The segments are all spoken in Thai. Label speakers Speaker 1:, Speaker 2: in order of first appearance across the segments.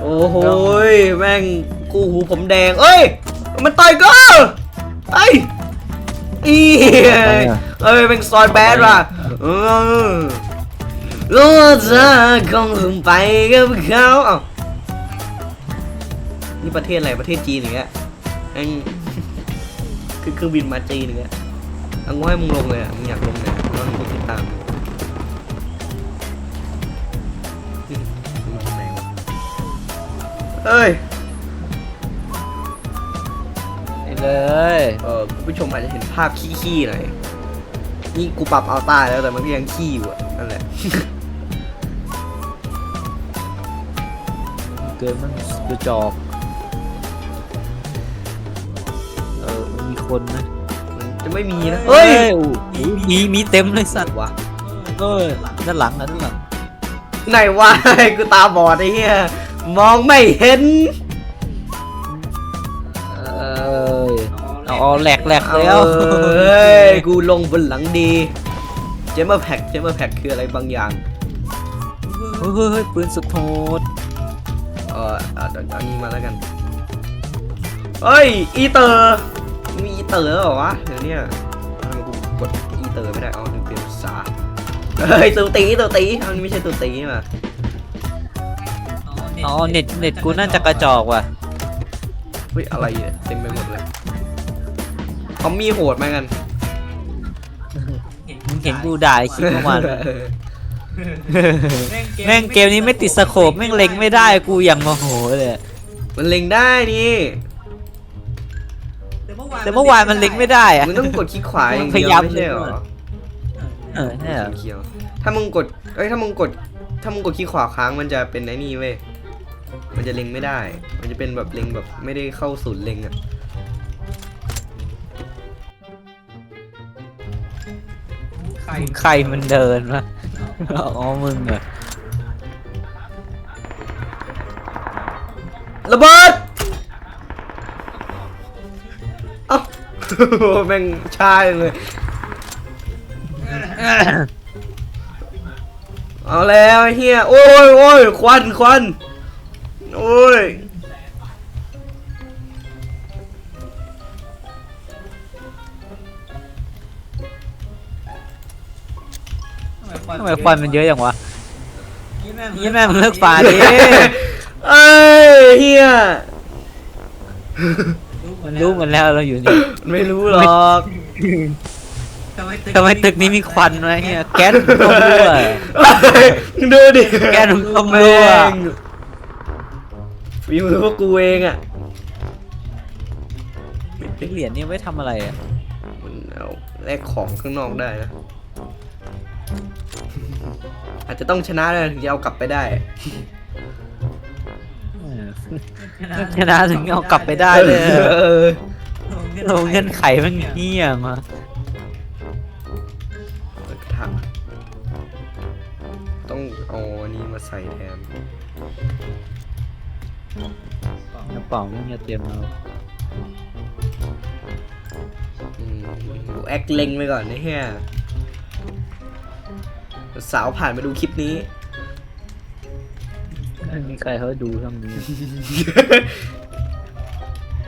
Speaker 1: โอ้โหยแม่งกูหูผมแดง เอ้ย มันต่อยกูไอ้ยอีเอ้ยเป็นซอยแบดว่ะเออรู้จะคงถึงไปกับเขาเอ้านี่ประเทศอะไรประเทศจีนอย่างเงี้ยแม่งคือเครื่องบินมาจีนอย่างเงี้ยเอางูให้มึงลงเลยอะมึงอยากลงเนี่ย เอ้ย
Speaker 2: ไปเลย
Speaker 1: เออคุณผู้ชมอาจจะเห็นภาพขี้ๆหน่อยนี่กูปรับเอาตาแล้วแต่มันก็ยังขี้อยู่อะนั่นแหละ
Speaker 2: เกินมันกระจอกเออมันมีคนนะ
Speaker 1: มันจะไม่มีนะเฮ้ย
Speaker 2: โอ้โหมีมีเต็มเลยสัตว์
Speaker 1: วะ
Speaker 2: เออด้านหลังนะด้านหลัง
Speaker 1: ไหนวะ กูตาบอดไอ้เหี้ย มองไม่เห็น
Speaker 2: เออเอาเอาแหลกแหลก
Speaker 1: เอา
Speaker 2: แล้ว
Speaker 1: เฮ้ยกูลงบนหลังดี เจมเมอร์แพ็กเจมเมอร์แพ็กคืออะไรบางอย่าง
Speaker 2: เฮ้ยเฮ้ยเฮ้ยปืนสุดโหด
Speaker 1: เออเอาเอาเอานี้มาแล้วกัน เฮ้ย อีเตอร์ มีอีเตอร์เหรอวะ เดี๋ยวเนี้ทำไมกูกดอีเตอร์ไม่ได้อ๋อถึงเปลี่ยนภาษา เฮ้ยตัวตีตัวตีอันนี้ไม่ใช่ตัวตีนี่มา
Speaker 2: อ๋อเน็ตเน็ตกูน่าจะกระจอกว่ะ
Speaker 1: เฮ้ยอะไรเนี่ยเต็มไปหมดเลยทอมมี่โหดไหมกัน
Speaker 2: มึงเห็นกูด่าไอ้คลิปเมื่อวานไหมแม่งเกมนี้ไม่ติดสโคปแม่งเล็งไม่ได้กูอย่างโมโหเลย
Speaker 1: มันเล็งได้นี่
Speaker 2: แต่เมื่อวานมันเล็งไม่ได้อะ
Speaker 1: มึงต้องกดคลิกขวาอย่าง
Speaker 2: พ
Speaker 1: เดีย
Speaker 2: ยายาวม
Speaker 1: ไม่ใช่เหรอ
Speaker 2: เออใช่เหรอ
Speaker 1: เขียวถ้ามึงกดเอ้ยถ้ามึงกด ถ้ามึงกดคลิกขวาค้างมันจะเป็นไอ้นี่เว้ย มันจะเล็งไม่ได้ มันจะเป็นแบบเล็งแบบไม่ได้เข้าศูนย์เล็งอะ
Speaker 2: ใครมันเดินวะ อ๋อ มึงเหรอ
Speaker 1: ระเบิดเอ้า แม่งชาเลย เอาแล้วไอ้เฮียโอ้ยโอ้ยควันควัน โอ้ย
Speaker 2: ทำไมควันมันเยอะอย่างวะยี่แม่มึงเลิกฟาดิ
Speaker 1: เอ้ยเฮีย
Speaker 2: รู้หมดแล้วเราอยู่นี่
Speaker 1: ไม่รู้หรอก
Speaker 2: ทำไมตึกนี้มีควันวะเฮียแก๊สมันก็รั่ว
Speaker 1: เฮ้ยดูดิ
Speaker 2: แกหนุ่มก็ไม่
Speaker 1: แม่
Speaker 2: รู้อะ
Speaker 1: ง ฝีมือพวกกูเองอะ
Speaker 2: เหรียญนี่ไว้ทำอะไรอะ
Speaker 1: มันเอาแลกของข้างนอกได้นะ อาจจะต้องชนะเลยถึงจะเอากลับไปได้
Speaker 2: ชนะถึงเอากลับไปได้เลย
Speaker 1: เออ
Speaker 2: เราเงื่อนไขมันเงี้ยมา
Speaker 1: ถามต้องเอาอันนี้มาใส่แทน
Speaker 2: กระเป๋ามึงอย่าเตรียมเอา
Speaker 1: อืมกูแอคเล็งไปก่อนนะเฮียสาวผ่านมาดูคลิปนี้
Speaker 2: ไม่มีใครเขาดูช่องนี้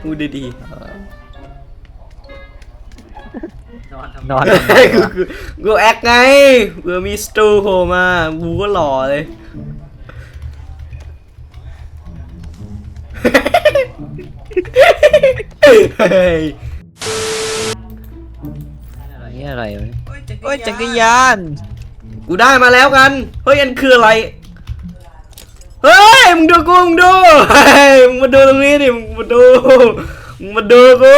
Speaker 1: พูดดี
Speaker 2: นอน
Speaker 1: ๆกูกูกูแอคไงเผื่อมีสตูโผล่มากูก็หล่อเลย
Speaker 2: นี่อะไรวะโอ้ยจักรยาน
Speaker 1: กูได้มาแล้วกัน เฮ้ย อันคืออะไร เฮ้ย มึงดูกู มึงดูเฮ้ยมึงมาดูตรงนี้ดิ มึงมาดู มึงมาดูกู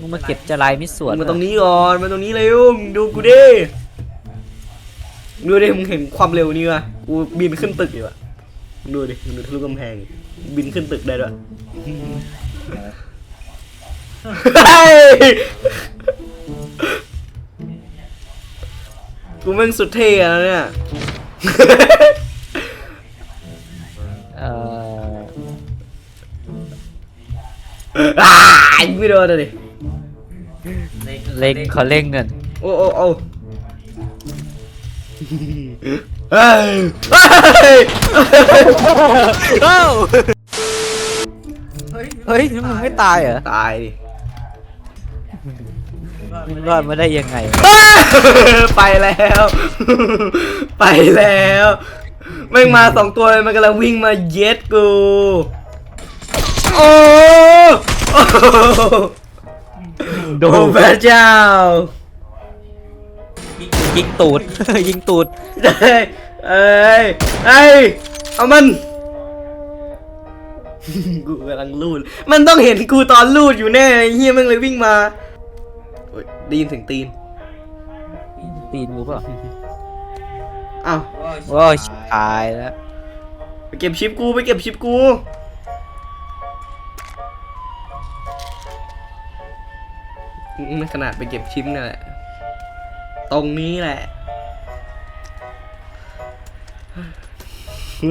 Speaker 2: มึงมาเก็บจะลายมิสว
Speaker 1: มึ
Speaker 2: น
Speaker 1: งมาตรงนี้ก่อน มาตรงนี้เร็ว มึงดูกูดิ ดูดิ มึงเห็นความเร็วนี่ปะกูบินขึ้นตึกอยู่อะดูดิ มึงดูทะลุกำแพง บินขึ้นตึกได้ด้วย เฮ้ยกูแม่งสุดเท่อะนะเนี่ย
Speaker 2: เอ่อ
Speaker 1: อ่ายิงไม่โดนเลย
Speaker 2: เล่งเขาเล่งกัน
Speaker 1: โอ้โอ้โอ้เฮ้ยเฮ้ย
Speaker 2: เอ้า เฮ้ยนี่มึงไม่ตายเหรอ
Speaker 1: ตายดิ
Speaker 2: มึงรอดมาได้ยังไง
Speaker 1: ไปแล้ว ไปแล้วแม่งมาสองตัวเลยมันกำลังวิ่งมาเย็ดกูโอ้โอ้
Speaker 2: โด
Speaker 1: โอ้พระเจ้า
Speaker 2: ยิงตูด ยิงตูด
Speaker 1: เอ้ยเอ้ยเอ้ยเอามัน กูกำลังลูด มันต้องเห็นกูตอนลูดอยู่แน่ไอ้เฮียมันเลยวิ่งมาโอ๊ยได้ยินเสียงตีน
Speaker 2: ตีนกูเปล่า
Speaker 1: อ้าว
Speaker 2: โอ้ยชิบหายแล้ว
Speaker 1: ไปเก็บชิปกูไปเก็บชิปกูไม่ขนาดไปเก็บชิปนี่นแหละ ตรงนี้แหละ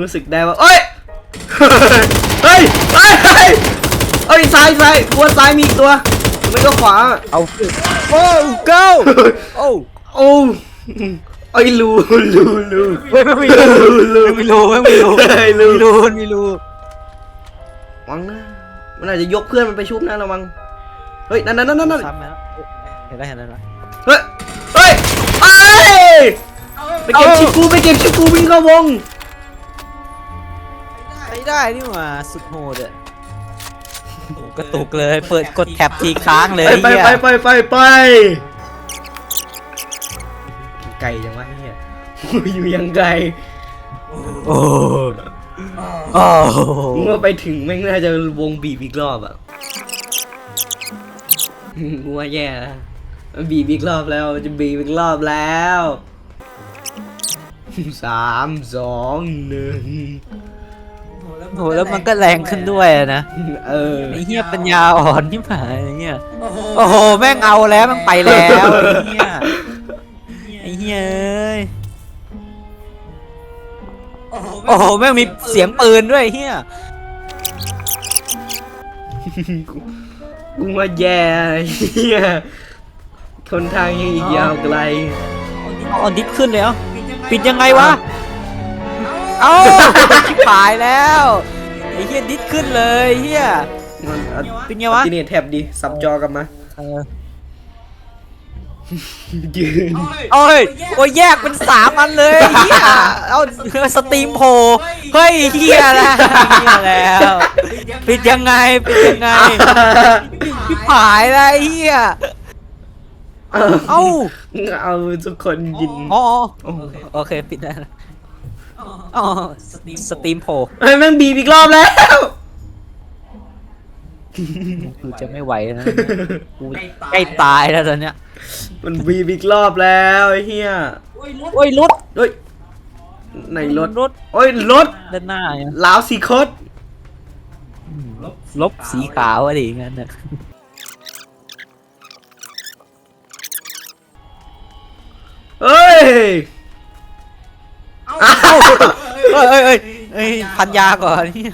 Speaker 1: รู้สึกได้ว่า เอ้ย เฮ้ยเฮ้ยเฮ้ยเอ้ยซ้ายซ้ายตัวซ้ายมีอีกตัวไม่ก็ขวา
Speaker 2: เอาโอ้เก้าโอ้
Speaker 1: โอ้ไอ้ยรูรูรู
Speaker 2: เฮ้ยไม่มีรูไม่มีรูไม่มีรู
Speaker 1: เฮ้ยรู
Speaker 2: มีรูมีรู
Speaker 1: วังนะมันอาจจะยกเพื่อนมันไปชุบนะระวังเฮ้ยนั่นนั่นนั่นนั่น
Speaker 2: ซ้ำแล้วเห็นแล้วเห็นแล้ว
Speaker 1: เฮ้ยเฮ้ยเอ้ยไปเก็บชิปกูไปเก็บชิปกูวิ่งเข้าวง
Speaker 2: ไม่ได้นี่หว่าสุดโหดอะกระตุกเลย เปิดกดแท็บทีค้างเลย
Speaker 1: ไปไป
Speaker 2: เหี้ย
Speaker 1: ไปไปไปไปไกลจังวะเฮียอยู่ยังไกล
Speaker 2: โอ้โอ้
Speaker 1: เมื่อไปถึงแม่งน่าจะวงบีบอีกรอบอะกูว่าแย่นะมันบีบอีกรอบแล้วมันจะบีบอีกรอบแล้วสามสองหนึ่ง
Speaker 2: โหแล้วมันก็แรงขึ้นด้วยอะนะ
Speaker 1: เออ
Speaker 2: ไอ้เหี้ยปัญญาอ่อนนี่หมายไอ้เหี้ยโอ้โหแม่งเอาแล้วแม่งไปแล้วไอ้เหี้ยไอ้เหี้ยเอ้ยโอ้โหแม่งมีเสียงปืนด้วยไอ้เหี้ย
Speaker 1: กูกูว่าแย่เฮียทนทางยังอีกยาวไกล
Speaker 2: เอาออนดิสขึ้นเลยเหรอปิดยังไงวะ เอ้าชิบหายแล้วไอ้เหี้ยดิสขึ้นเลยไอ้เหี้ย
Speaker 1: มันเอา
Speaker 2: เป็นไงวะ
Speaker 1: ทีนี่แท็บดิสับจอกลับมา
Speaker 2: เออ
Speaker 1: ยืน
Speaker 2: โอ้ยโอ้ยแยกเป็นสามอันเลยไอ้เหี้ยเอาสตรีมโผล่เฮ้ยเหี้ยแล้วเหี้ยแล้ว ปิดยังไงปิดยังไงชิบหายแล้วไอ้เหี้ยเอ้า
Speaker 1: เอาทุกคนยิน
Speaker 2: อ๋ออ๋อโอเคปิดได้แล้ว อ๋อสตรีมโผล่
Speaker 1: เฮ้ยแม่งบีบอีกรอบแล้ว
Speaker 2: กูจะไม่ไหวแล้วนะกูใกล้ตายแล้วตอนเนี้ย
Speaker 1: มันบีบอีกรอบแล้วไอ้เฮีย
Speaker 2: โอ้ยรถ
Speaker 1: เฮ้ยไหนรถ
Speaker 2: รถ
Speaker 1: โอ้ยรถ
Speaker 2: ด้านหน้าเนี่ย
Speaker 1: ลาวสีโคตร
Speaker 2: ลบสีขาวอะไรอย่างนั้นน่ะ
Speaker 1: เฮ้ย อ้าว
Speaker 2: เอ้ยเอ้ยเอ้ยเอ้ยพันยาก่อนเนี่ย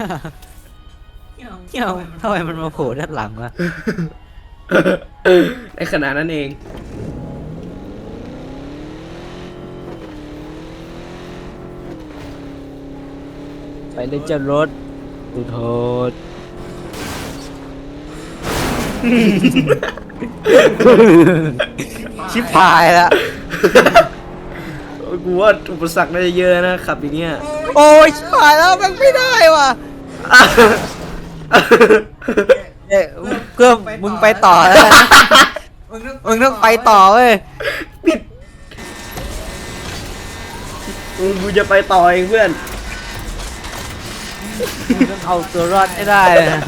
Speaker 2: เที่ยวทำไมมันมาโผล่ด้านหลังวะ
Speaker 1: ในขณะนั้นเอง
Speaker 2: ไปเลยจะรถดูโทษชิบหายละ
Speaker 1: กูว่าอุปสรรคน่าจะเยอะนะขับอย่างเงี้ย
Speaker 2: โอ้ยชิบหายแล้วมันไม่ได้ว่ะเอ้ยเพื่อมึงไปต่อแล้วนะมึงต้องไปต่อเว้ย
Speaker 1: ปิดกูจะไปต่อเองเพื่อน
Speaker 2: มึงต้องเอาตัวรอดให้ได้นะ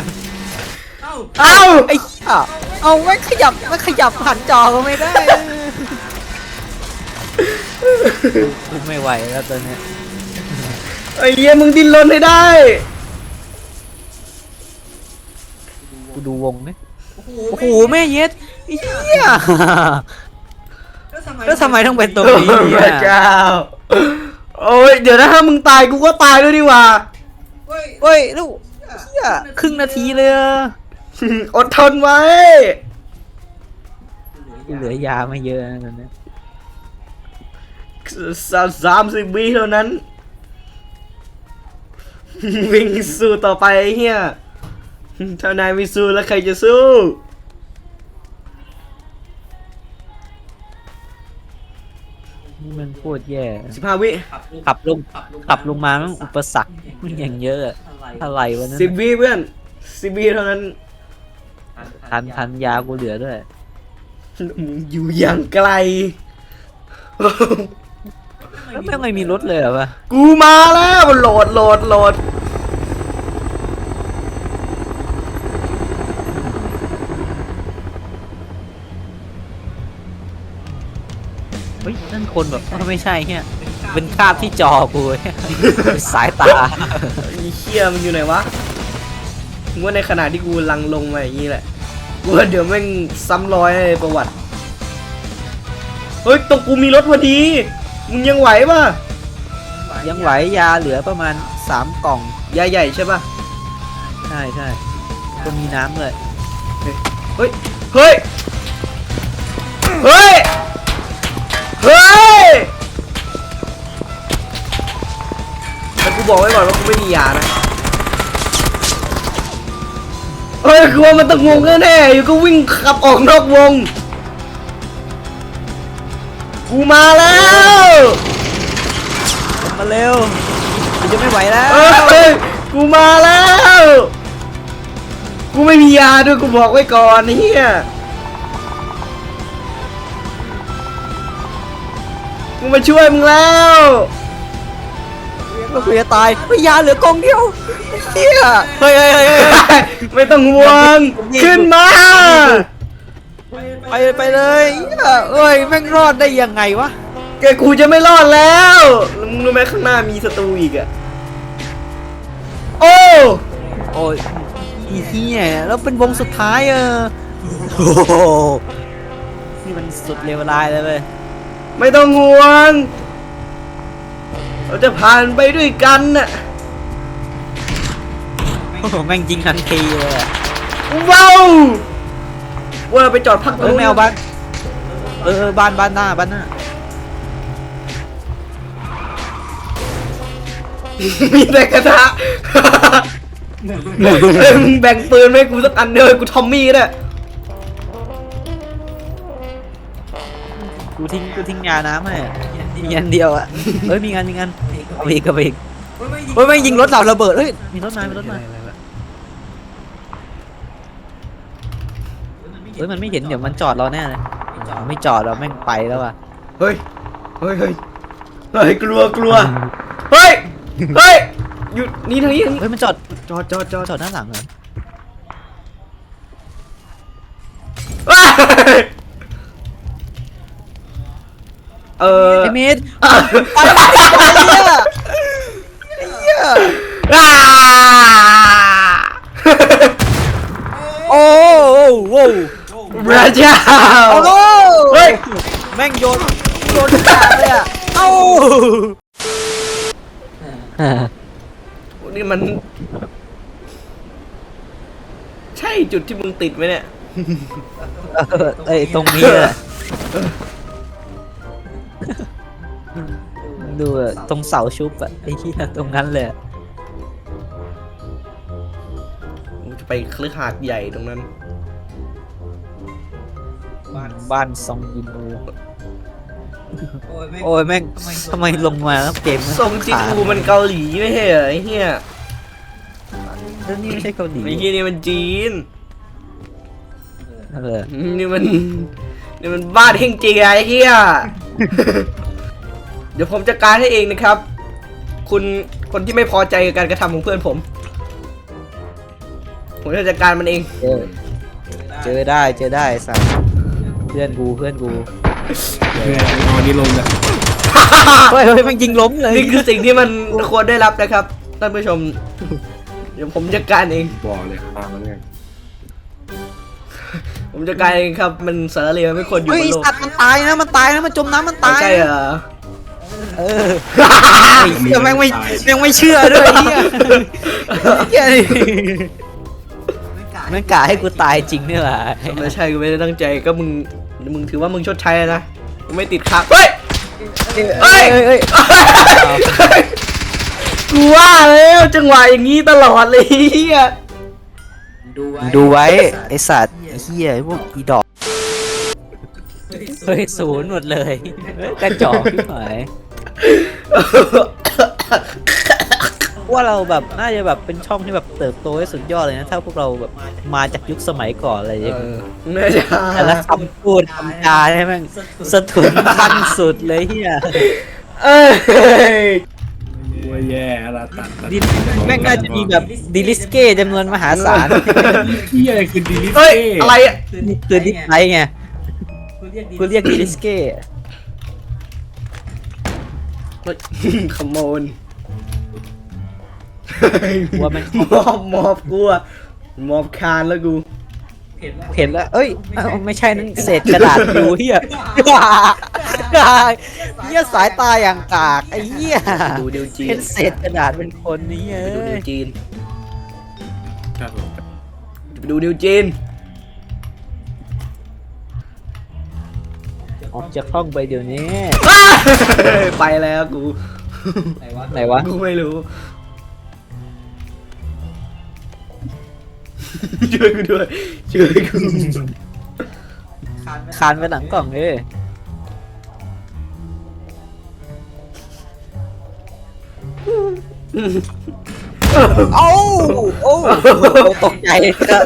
Speaker 1: เอ้า
Speaker 2: ไอ้เหี้ยเอาไม่ขยับไม่ขยับหันจอก็ไม่ได้ กูไม่ไหวแล้วตอนเนี้ย
Speaker 1: ไอ้เหี้ยมึงดิ้นรนให้ได้
Speaker 2: กูดูวงนี่โอ้โหแม่เย็ดไอ้เหี้ยแล้วทำไมต้องเป็นตรงนี้
Speaker 1: โอ้
Speaker 2: เนี่
Speaker 1: พระ
Speaker 2: ย
Speaker 1: เจ้า โอ้ย เดี๋ยวนะถ้ามึงตายกูก็ตายด้วยดีกว่า
Speaker 2: เฮ้ยลูกเหี้ยครึ่งนาทีเลยอะ
Speaker 1: อดทนไว้
Speaker 2: กูเหลือยาไม่เยอะนะตอนเนี้ย
Speaker 1: สามสามสิบวิเท่านั้น วิ่งสู้ต่อไปไอ้เฮียถ้านายไม่สู้แล้วใครจะสู้
Speaker 2: นี่มันโคตรแย่
Speaker 1: สิบห้าวิ
Speaker 2: ขับลงขับลงมามันอุปสรรคมันอย่างเยอะอะอะไรวะนั่น
Speaker 1: สิบวิเพื่อนสิบวิเท่านั้น
Speaker 2: ทันทันยากูเหลือด้วย
Speaker 1: อยู่อย่างไกล
Speaker 2: แล้วแม่งไม่มีรถเลยเหรอวะ
Speaker 1: กูมาแล้วโหลดโหลดโหลด
Speaker 2: เฮ้ยนั่นคนแบบเอ้าไม่ใช่เฮียเป็นคราบที่จอกูเหี้ยสายตา
Speaker 1: ไอ้เชี่ยมันอยู่ไหนวะกูว่าในขณะที่กูลังลงมาอย่างนี้แหละกูว่าเดี๋ยวแม่งซ้ำรอยในประวัติ เฮ้ยตรงกูมีรถพอดี มึงยังไหวป่ะ
Speaker 2: ยังไหวยาเหลือประมาณสามกล่อง
Speaker 1: ยาใหญ่ใช่ป่ะ
Speaker 2: ใช่ใช่ก็มีน้ำเลย
Speaker 1: เฮ้ยเฮ้ยเฮ้ยเฮ้ยแต่กูบอกไว้ก่อนว่ากูไม่มียานะเฮ้ยกลัวมันต้องงงแน่ๆอยู่ก็วิ่งขับออกนอกวง กูมาแล้ว
Speaker 2: มาเร็วกูจะไม่ไหวแล้ว
Speaker 1: เอ้ยกูมาแล้ว กูไม่มียาด้วยกูบอกไว้ก่อนเฮียกูมาช่วยมึงแล้ว
Speaker 2: ก็กูจะตายเฮ้ยยาเหลือกล่องเดียวเฮียเฮ้ยเฮ้ยเฮ้ยเฮ้ย
Speaker 1: ไม่ต้องห่วงขึ้นมา
Speaker 2: ไปไปเลยเหี้ยเอ้ยแม่งรอดได้ยังไงวะ
Speaker 1: แกกูจะไม่รอดแล้วแล้วมึงรู้ไหมข้างหน้ามีศัตรูอีกอะโอ้
Speaker 2: โอ้ยอีเฮียแล้วเป็นวงสุดท้ายเออโอ้โหนี่มันสุดเลวร้ายเลยเว้ย
Speaker 1: ไม่ต้องห่วง เราจะผ่านไปด้วยกันน่ะ
Speaker 2: โอ้โหแม่งยิงทันทีเลยอะ
Speaker 1: ว้าว ว่าเราไปจอดพักตร
Speaker 2: เอ้ย
Speaker 1: ง
Speaker 2: แมวบ้านเออเออบ้านบ้านหน้าบ้านหน้า
Speaker 1: มีแต่กระทะเอ้ยมึงแบ่งปืนให้กูสักอันเดียวกูทอมมี่ก็ได้
Speaker 2: กูทิ้งกูทิ้งยาน้ำให้อะมีอันเดียวอะเฮ้ยมีงานมีงานเอาไปอีกเอาไปอีกเฮ้ยไม่งยิงรถเราระเบิดเฮ้ยมีรถมามีรถมา เฮ้ยมันไม่เห็นเดี๋ยวมันจอดเราแน่เลยไม่จอดเราแม่งไปแล้วอะ
Speaker 1: เฮ้ย เฮ้ยเฮ้ยเฮ้ยกลัวกลัว เฮ้ย เฮ้ยหยุดนี่ทางนี้ทางนี้
Speaker 2: เฮ้ยมันจอด
Speaker 1: จอดจอดจอด
Speaker 2: จอดหน้าหลังเหรอ
Speaker 1: ว้ายเออ
Speaker 2: ไอ้เมด
Speaker 1: อะ
Speaker 2: ไปไปไปเหี้ย
Speaker 1: อ่า
Speaker 2: โอ้โหโว้ว
Speaker 1: พระเจ้า
Speaker 2: เอาโล
Speaker 1: เฮ้ย
Speaker 2: แม่งโยนโยนกาเลยอะเอ้า
Speaker 1: นี่มัน ใช่จุดที่มึงติดไหมเนี่ย
Speaker 2: เออไอ้ตรงนี้อะดูอะตรงเสาชุบอะไอ้เหี้ยตรงนั้นเลยอะ
Speaker 1: มึงจะไปคลือหาดใหญ่ตรงนั้น
Speaker 2: บ้านบ้านซองยินโอโอ้ยแม่งทำไมลงมาแล้วเกม
Speaker 1: ทรงจิตูมันเกาหลีไม่ใช่เหรอไอ้เหี้ย
Speaker 2: แล้วนี่ไม่ใช่เกาหลี
Speaker 1: ไอ้เหี้ยนี่มันจีน
Speaker 2: เออ
Speaker 1: นี่มันนี่มันบ้านเฮงเจียไอ้เหี้ยเดี๋ยวผมจัดการให้เองนะครับ คุณคนที่ไม่พอใจกับการกระทำของเพื่อนผม ผมจะจัดการมันเอง
Speaker 2: เจอเจอได้เจอได้สัส เพื่อนกูเพื่อนกู
Speaker 3: นอนนี่ลงเลย
Speaker 2: เฮ้ยเฮ้ยแมันยิงล้มเลย
Speaker 1: นี่คือสิ่งที่มันควรได้รับนะครับท่านผู้ชม เดี๋ยวผมจัดการเอง
Speaker 3: บอกเลยตามมันไง
Speaker 1: ผมจัดการเองครับ มันสารเลวไม่ควรอยู่
Speaker 2: เฮ้
Speaker 1: บ
Speaker 2: ย
Speaker 1: นโลก
Speaker 2: สัตว์มันตายนะมันตายนะมันจมน้ำมันตาย
Speaker 1: ใช่เหรอ
Speaker 2: เออไอ้เหี้ยแม่งไม่แม่งไม่เชื่อด้วยไอ้เหี้ยเหี้ยนี่ แม่งกะให้กูตายจริงเนี่ยแหละ
Speaker 1: ไม่ใช่กูไม่ได้ตั้งใจก็มึงมึงถือว่ามึงชดใช้นะกูไม่ติดขับเฮ้ยเอ้ย
Speaker 2: เอ้ยเอ้ย
Speaker 1: กูว่าแล้วจังหวะอย่างนี้ตลอดเลยเฮีย
Speaker 2: ดูไว้ไอสัตว์ไอ้เฮียไอ้พวกอีดอกเฮ้ยศูนย์หมดเลยเฮ้ยกระจอกที่ไหน ว่าเราแบบน่าจะแบบเป็นช่องที่แบบเติบโตได้สุดยอดเลยนะ ถ้าพวกเราแบบมาจากยุคสมัยก่อนอะไรอย่าง
Speaker 1: เอ
Speaker 2: เงี้ย
Speaker 1: อน่าจะ
Speaker 2: แต่ละคำพูดคำจาใช่ไหมงสะทุนขั้นสุดเลยเฮีย
Speaker 1: เอ้ย
Speaker 3: ว่าแย่ละตัดตัด
Speaker 2: ดิแม่งน่าจะมีแบบดิลิสเก้จำนวนมหาศาล
Speaker 3: เฮียอะไรคือดีลิ
Speaker 1: เฮ้ย
Speaker 3: เซ่
Speaker 1: อะไรอะ
Speaker 2: นี่คือดิสไลท์ไงกูเรียกดิลิสเก้
Speaker 1: ขโม น
Speaker 2: ว่ามัน
Speaker 1: มอบมอบกูอะมอบคานแล้วกู
Speaker 2: เห็นแล้ว เอ้ยเอ้าไม่ใช่นั่นเศษกระดาษอยู่เฮียเฮียสายตาอย่างกากไอ้เฮีย
Speaker 1: ดูดิวจี
Speaker 2: เห็
Speaker 1: น
Speaker 2: นเศษกระดาษเป็นคนนี่เอ้
Speaker 1: ดูดิ
Speaker 2: ยว
Speaker 1: จีน
Speaker 3: ครับผม
Speaker 1: ดูดิวจีน
Speaker 2: ออกจากห้องไปเดี๋ยวนี้
Speaker 1: อ้าไปแล้วกู
Speaker 2: ไหนวะ
Speaker 1: กูไม่รู้ ช่วยกูด้วยช่วยกู
Speaker 2: คานไปหลังกล่องเลยเอ้าโอ้ตกใจ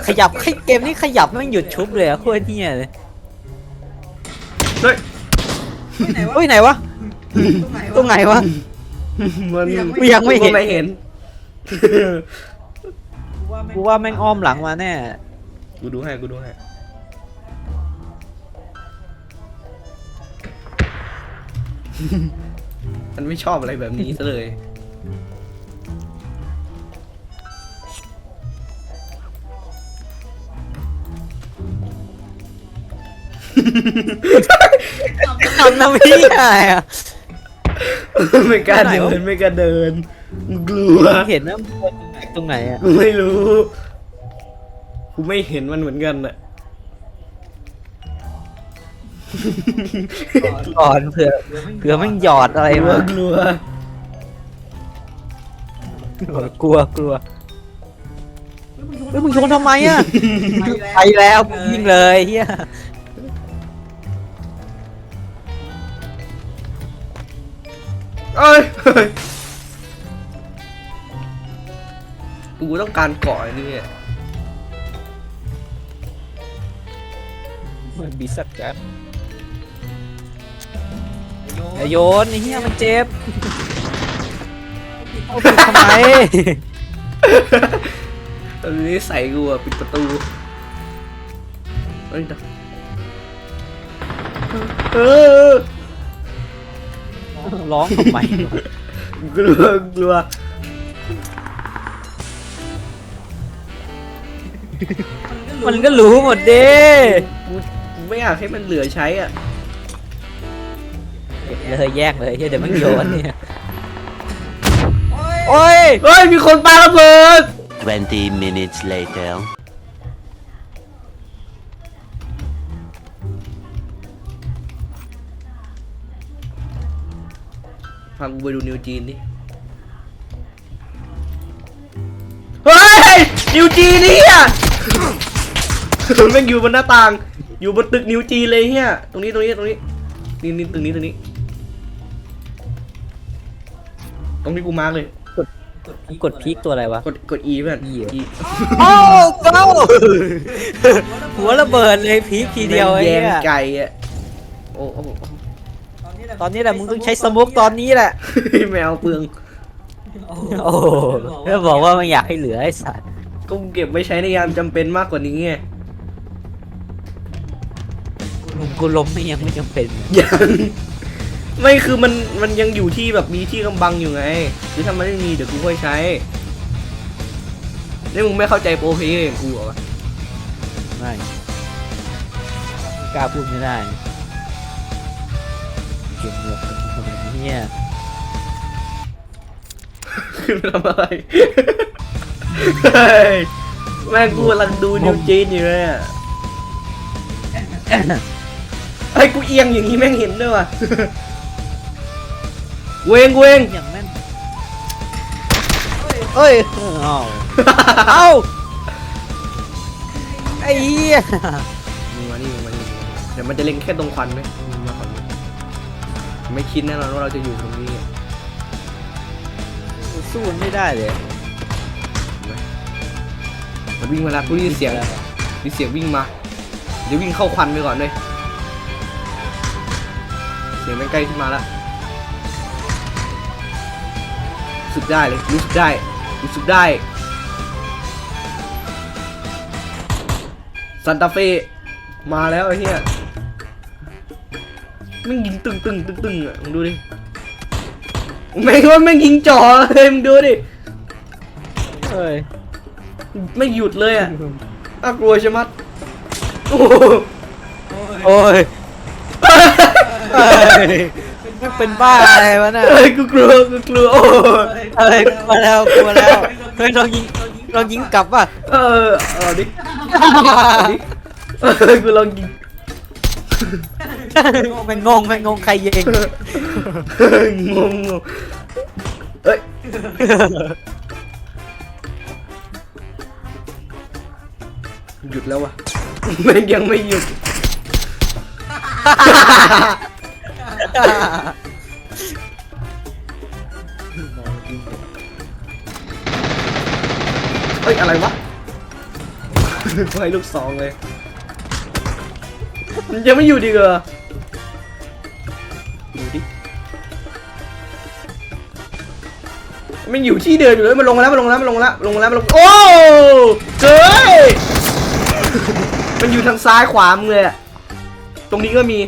Speaker 2: ขยับให้เกมนี้ขยับไม่หยุดชุบเลยอะโคตรเฮียเลย
Speaker 1: เฮ้ย
Speaker 2: เฮ้ยไหนวะตรงไหนวะ
Speaker 1: มัน
Speaker 2: กูยังไม่เห็น
Speaker 1: กูไม่เห็น
Speaker 2: กูว่าแม่งอ้อมหลังมาแน่
Speaker 1: กูดูให้กูดูให้ มันไม่ชอบอะไรแบบนี้ซะเลย
Speaker 2: ทำน้ำพี่อะไรอะ
Speaker 1: ไม่กล้า
Speaker 2: ไหน
Speaker 1: เดิ
Speaker 2: วะ
Speaker 1: นไม่กล้าเดินกูกลัว
Speaker 2: เห็นนะ ตรงไหนอะ
Speaker 1: กูไม่รู้ กูไม่เห็นมันเหมือนกันอะ
Speaker 2: ก่อนเผื่อเผื่อแม่งหยอดอะไร
Speaker 1: กลัว
Speaker 2: มาก
Speaker 1: ลัว
Speaker 2: กลัวกลัวเฮ้ยมึงชนทำไมอะไปแล้วมึงยิงเลยเฮีย
Speaker 1: เอ้ย กูต้องการเกาะไอ้นี่อะ
Speaker 2: มันบีสักกันอย่าโยนไอ้เฮียมันเจ็บเอาปิดทำไม
Speaker 1: ตอนนี้ใส่กูอะปิดประตูเฮ้ยนะเออ
Speaker 2: ร้องทำไมวะ
Speaker 1: กลัวกลัว
Speaker 2: มันก็รู้หมดเด้
Speaker 1: กูกูไม่อยากให้มันเหลือใช้อะ
Speaker 2: เลยแยกเลยเฮียเดี๋ยวมันโยนเนี่ยโอ้ย
Speaker 1: เฮ้ยมีคนปาระเบิด
Speaker 4: 20 minutes later.
Speaker 1: พากูไปดูนิวจีนดิ เฮ้ย นิวจีนนี่อะ แม่งอยู่บนหน้าต่าง อยู่บนตึกนิวจีนเลยเฮียตรงนี้ตรงนี้ตรงนี้นี่นี่ตรงนี้ตรงนี้ ตรงที่กูมาร์กเลย
Speaker 2: กดพีคตัวอะไรวะ
Speaker 1: กดกด E เพื่อน
Speaker 2: E เหรอ
Speaker 1: E
Speaker 2: โอ้เก้าหัวระเบิดเลยพีคทีเดียวไอ้
Speaker 1: แย
Speaker 2: เหี้
Speaker 1: ง
Speaker 2: ย
Speaker 1: ไก่อะโอ้โอ้โอ้
Speaker 2: ตอนนี้แหละมึงต้องใช้สมุกตอนนี้แหละ
Speaker 1: แมวเปลือง
Speaker 2: โอ้โหแล้วบอกว่ามันอยากให้เหลือไอ้สัตว์
Speaker 1: ก็เก็บไว้ใช้ในยามจำเป็นมากกว่านี้ไง
Speaker 2: มึงกูล้มไม่ยังไม่จำเป็น
Speaker 1: ยังไม่คือมันมันยังอยู่ที่แบบมีที่กำบังอยู่ไงคือถ้ามันไม่มีเดี๋ยวกูค่อยใช้นี่มึงไม่เข้าใจโปรเพลย์อย่างกูเหรอวะ
Speaker 2: ไม่กล้าพูดไม่ได้เก็บเงียบเนี่ย
Speaker 1: ขึ้นมาทำอะไรเฮ้ย แม่งกูกำลังดูนิวจีนอยู่เลยอะไอ้ยกูเอียงอย่างนี้แม่งเห็นด้วยว่ะเวงเวง
Speaker 2: อย่างแม่นเอ้ย เอาเอาไอ้เหี้ย
Speaker 1: มึงมานี่มึงมานี่เดี๋ยวมันจะเล็งแค่ตรงควันไหมมึงมาฝั่งนี้ไม่คิดแน่นอนว่าเราจะอยู่ตรงนี้
Speaker 2: สู้มันไม่ได้เลย
Speaker 1: มันวิ่งมาแล้วกูได้ยินเสียงมีเสียงวิ่งมาเดี๋ยววิ่งเข้าควันไปก่อนเลยเสียงมันใกล้ขึ้นมาแล้วรู้สึกได้เลยรู้สึกได้รู้สึกได้ซันตาเฟ่มาแล้วไอ้เหี้ยมันยิงตึงตึงตึงตึงอะมึงดูดิแม่งว่าแม่งยิงจ่อเลยมึงดูดิ
Speaker 2: เอ้ย
Speaker 1: ไม่หยุดเลยอะน่ากลัวใช่ไหมยโอ้โห
Speaker 2: โอ้ยเอ้ยมันเป็นบ้าอะไรวะน่ะ
Speaker 1: เอ้ยกูกลัวกูกลัวโอ้ย
Speaker 2: เอ้ยกลัวแล้วกลัวแล้วเฮ้ยลองยิงลองยิงกลับป่ะ
Speaker 1: เออเอาดิเอาดิเออกูลองยิง
Speaker 2: มันงงมันงงใครยิง
Speaker 1: งงงงเอ้ย หยุดแล้ววะ แม่งยังไม่หยุด เฮ้ย อะไรวะ ไฟลูกสองเลย มันยังไม่อยู่ดีกเหรออยู่ดิ มันอยู่ที่เดิมอยู่เลย มันลงมาแล้ว มันลงมาแล้ว มันลงมาแล้ว ลงมาแล้ว มันลง โอ้เจ้ย มันอยู่ทางซ้ายขวามึงเลยอะตรงนี้ก็มี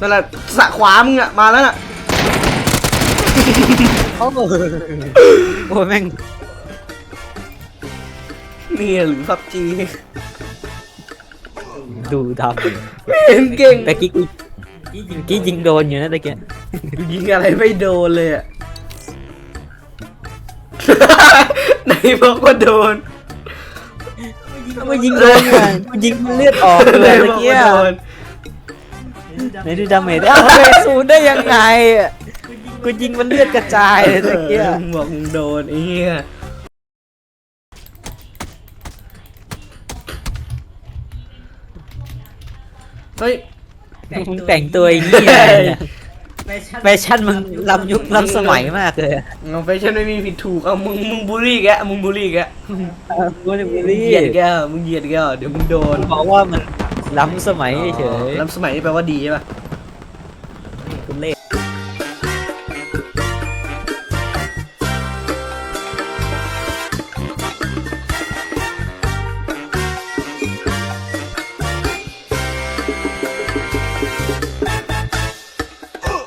Speaker 1: นั่นแหละสะขวามึงอะมาแล้วน่ะ
Speaker 2: โอ้โหโอ้ยแม่ง
Speaker 1: นี่หรือพับจี
Speaker 2: ดูด
Speaker 1: เห็นเก่งำ
Speaker 2: แต่กี้กูกี้ยิงโดนอยู่นะตะกี้
Speaker 1: ยิงอะไรไม่โดนเลยอะไหนบอกว่าโดน
Speaker 2: มายิงโดนไงกูยิงมันเลือดออกเลย
Speaker 1: ไหน
Speaker 2: ตะ
Speaker 1: บอก
Speaker 2: กี้
Speaker 1: ว่าโดน
Speaker 2: ไหนดูดาเมจเอ้าไปศูนย์ได้ยังไงอะกูยิงมันเลือดกระจายเลยตะกี้
Speaker 1: เออมึงบอกมึงโดนไอ้เหี้ยเฮ้ย
Speaker 2: มึงแต่งตัวอย่างนี้เนี่ย แฟชั่นมึงล้ำยุคล้ำสมัยมากเลยอะ
Speaker 1: เงาแฟชั่นไม่มีผิดถูกเอามึงมึงบูลลี่แกมึงบูลลี่แก
Speaker 2: กูจะ
Speaker 1: มึ
Speaker 2: บูล
Speaker 1: ง
Speaker 2: ลี่
Speaker 1: เหยียดแกมึงเหยียดแกเดี๋ยวมึงโดน
Speaker 2: บอกว่ามันล้ำสมัยเฉย
Speaker 1: แล้วสมัยนี้แปลว่าดีใช่ป่ะ